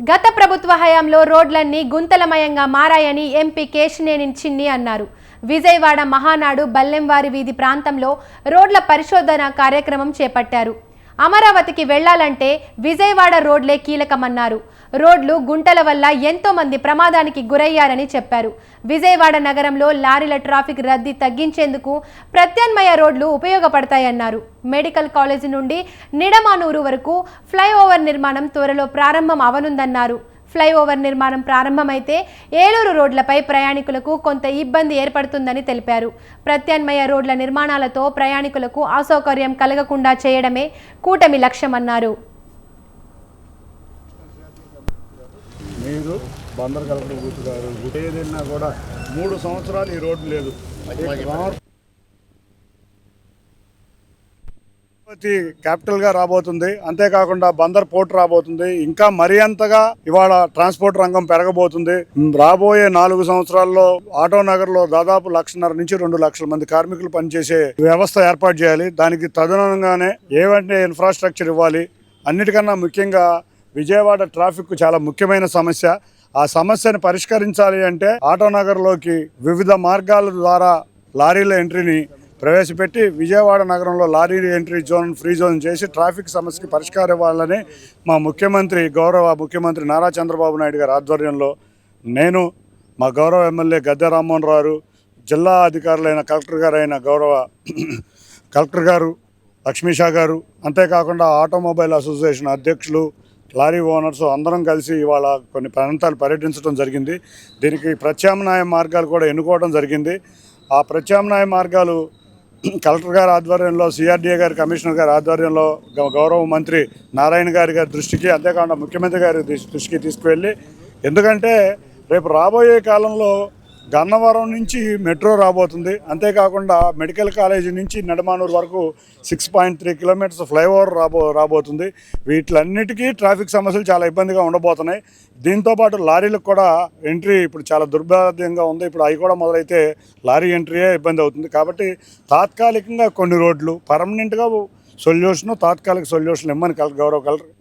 గత ప్రభుత్వ హయాంలో రోడ్లన్నీ గుంతలమయంగా మారాయని ఎంపీ కేశినేని చిన్ని అన్నారు. విజయవాడ మహానాడు బల్లెంవారి వీధి ప్రాంతంలో రోడ్ల పరిశోధన కార్యక్రమం చేపట్టారు. అమరావతికి వెళ్ళాలంటే విజయవాడ రోడ్లే కీలకమన్నారు. రోడ్లు గుంటల వల్ల ఎంతో మంది ప్రమాదానికి గురయ్యారని చెప్పారు. విజయవాడ నగరంలో లారీల ట్రాఫిక్ రద్దీ తగ్గించేందుకు ప్రత్యామ్నాయ రోడ్లు ఉపయోగపడతాయన్నారు. మెడికల్ కాలేజీ నుండి నిడమానూరు వరకు ఫ్లైఓవర్ నిర్మాణం త్వరలో ప్రారంభం అవనుందన్నారు. ఫ్లైఓవర్ నిర్మాణం ప్రారంభమైతే ఏలూరు రోడ్లపై ప్రయాణికులకు కొంత ఇబ్బంది ఏర్పడుతుందని తెలిపారు. ప్రత్యామ్నాయ రోడ్ల నిర్మాణాలతో ప్రయాణికులకు అసౌకర్యం కలగకుండా చేయడమే కూటమి లక్ష్యమన్నారు. మీరు బందర్ కలెక్టర్ ఏదైనా కూడా మూడు సంవత్సరాలు ఈ రోడ్డు లేదు. తిరుపతి క్యాపిటల్గా రాబోతుంది. అంతేకాకుండా బందర్ పోర్ట్ రాబోతుంది. ఇంకా మరీ అంతగా ఇవాళ ట్రాన్స్పోర్ట్ రంగం పెరగబోతుంది. రాబోయే నాలుగు సంవత్సరాల్లో ఆటో నగర్లో దాదాపు లక్షన్నర నుంచి రెండు లక్షల మంది కార్మికులు పనిచేసే వ్యవస్థ ఏర్పాటు చేయాలి. దానికి తదనుగానే ఏవంటే ఇన్ఫ్రాస్ట్రక్చర్ ఇవ్వాలి. అన్నిటికన్నా ముఖ్యంగా విజయవాడ ట్రాఫిక్ చాలా ముఖ్యమైన సమస్య. ఆ సమస్యను పరిష్కరించాలి అంటే ఆటో నగర్లోకి వివిధ మార్గాల ద్వారా లారీల ఎంట్రీని ప్రవేశపెట్టి విజయవాడ నగరంలో lorry entry zone free zone చేసి ట్రాఫిక్ సమస్యకి పరిష్కారం ఇవ్వాలని మా ముఖ్యమంత్రి గౌరవ ముఖ్యమంత్రి నారా చంద్రబాబు నాయుడు గారి ఆధ్వర్యంలో నేను మా గౌరవ ఎమ్మెల్యే గద్దె రామ్మోహన్ రావు జిల్లా అధికారులైన కలెక్టర్ గారు అయిన గౌరవ కలెక్టర్ గారు లక్ష్మీషా గారు అంతేకాకుండా ఆటోమొబైల్ అసోసియేషన్ అధ్యక్షులు లారీ ఓనర్స్ అందరం కలిసి ఇవాళ కొన్ని ప్రాంతాలు పర్యటించడం జరిగింది. దీనికి ప్రత్యామ్నాయ మార్గాలు కూడా ఎన్నుకోవడం జరిగింది. ఆ ప్రత్యామ్నాయ మార్గాలు కలెక్టర్ గారి ఆధ్వర్యంలో సిఆర్డీఏ గారి కమిషనర్ గారి ఆధ్వర్యంలో గౌరవ మంత్రి నారాయణ గారి గారి దృష్టికి అంతేకాకుండా ముఖ్యమంత్రి గారి దృష్టి- దృష్టికి తీసుకువెళ్ళి ఎందుకంటే రేపు రాబోయే కాలంలో గన్నవరం నుంచి మెట్రో రాబోతుంది. అంతేకాకుండా మెడికల్ కాలేజీ నుంచి నెడమానూరు వరకు six point three kilometres flyover రాబో రాబోతుంది. వీటిలన్నిటికీ ట్రాఫిక్ సమస్యలు చాలా ఇబ్బందిగా ఉండబోతున్నాయి. దీంతోపాటు లారీలకు కూడా ఎంట్రీ ఇప్పుడు చాలా దుర్భాగ్యంగా ఉంది. ఇప్పుడు అవి కూడా మొదలైతే లారీ ఎంట్రీయే ఇబ్బంది అవుతుంది. కాబట్టి తాత్కాలికంగా కొన్ని రోడ్లు పర్మనెంట్గా సొల్యూషన్ తాత్కాలిక సొల్యూషన్ ఇమ్మని కలర్ గౌరవ కలెక్టర్